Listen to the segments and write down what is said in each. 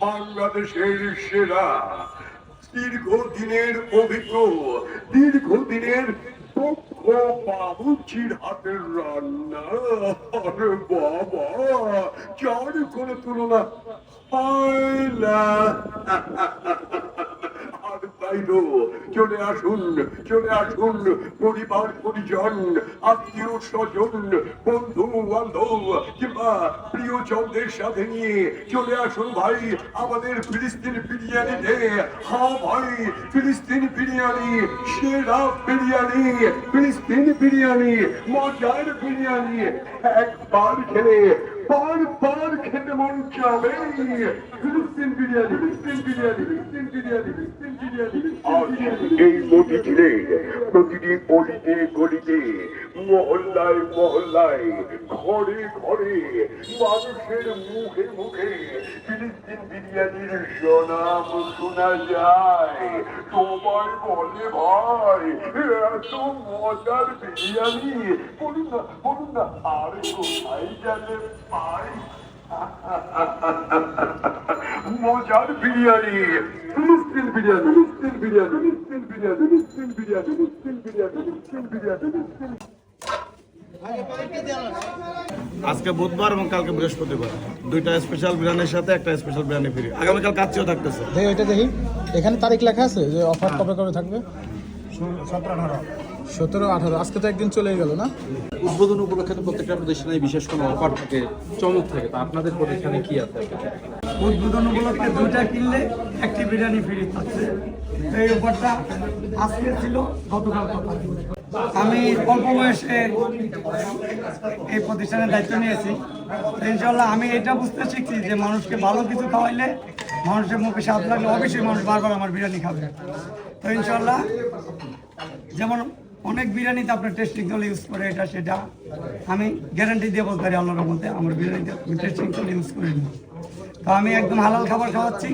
বাংলাদেশের সেরা দীর্ঘদিনের অভিজ্ঞ দীর্ঘদিনের দক্ষ বাবুচির হাতের রান্না। আরে বাবা, যার কোনো তুলনা না। আর চলে আসুন চলে আসুন, পরিবার, পরিজন, আত্মীয়, স্বজন, বন্ধু, বান্ধব, কিংবা প্রিয়জনদের সাথে নিয়ে চলে আসুন ভাই, আমাদের ফিলিস্তিন বিরিয়ানিতে। হ্যাঁ ভাই, ফিলিস্তিন বিরিয়ানি, সেরা বিরিয়ানি, ফিলিস্তিন বিরিয়ানি, মজার বিরিয়ানি। একবার খেলে, বারবার খেতে মন চাবে। এই মতিঝিলে প্রতিটি অলিতে গলিতে, মহল্লায় মহল্লায়, ঘরে ঘরে মানুষের মুখে মুখে ফিলিস্তিন বিরিয়ানির সুনাম শোনা যায়। তোমার বলে ভাই, এত মজার বিরিয়ানি। বলুন না বলুন না, আর কোথায় গেলে পাই? মজার বিরিয়ানি। ফিলিস্তিন বিরিয়ানি ফিলিস্তিন বিরিয়ানি ফিলিস্তিন বিরিয়ানি ফিলিস্তিন বিরিয়ানি ফিলিস্তিন বিরিয়ানি ফিলিস্তিন বিরিয়ানি ফিলিস্তিন আজকে বুধবার এবং কালকে বৃহস্পতিবার। দুইটা স্পেশাল বিরিয়ানির সাথে একটা স্পেশাল বিরিয়ানি ফ্রি। আগামীকাল কাচ্চিও থাকতেছে। দেখি ওইটা দেখি। এখানে তারিখ লেখা আছে যে অফার কবে কবে থাকবে? সতেরো আঠারো। আজকে তো একদিন চলে গেল না? উদ্বোধন উপলক্ষে তো প্রত্যেকটা প্রতিষ্ঠানে বিশেষ কোনো অফার থাকে চমক থাকে তা আপনাদের প্রতিষ্ঠানে কি আছে? উদ্বোধন উপলক্ষে দুইটা কিনলে একটি বিরিয়ানি ফ্রি থাকছে। এই অফারটা আজকে ছিল গতকাল কথা আমি অল্প বয়সে এই প্রতিষ্ঠানের দায়িত্ব নিয়েছি। ইনশাল্লাহ আমি এটা বুঝতে শিখছি যে মানুষকে ভালো কিছু খাওয়াইলে মানুষের মুখে স্বাদ লাগলে অবশ্যই মানুষ বারবার আমার বিরিয়ানি খাবে। তো ইনশাল্লাহ যেমন অনেক বিরিয়ানিতে আপনার টেস্টিং তেল ইউজ করে এটা, সেটা আমি গ্যারান্টি দিয়ে বলতে পারি আল্লাহর মধ্যে আমার বিরিয়ানিতে টেস্টিং তেল ইউজ করি না তো আমি একদম হালাল খাবার খাওয়াচ্ছি।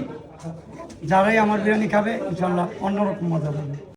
যারাই আমার বিরিয়ানি খাবে ইনশাল্লাহ অন্যরকম মজা পাবে।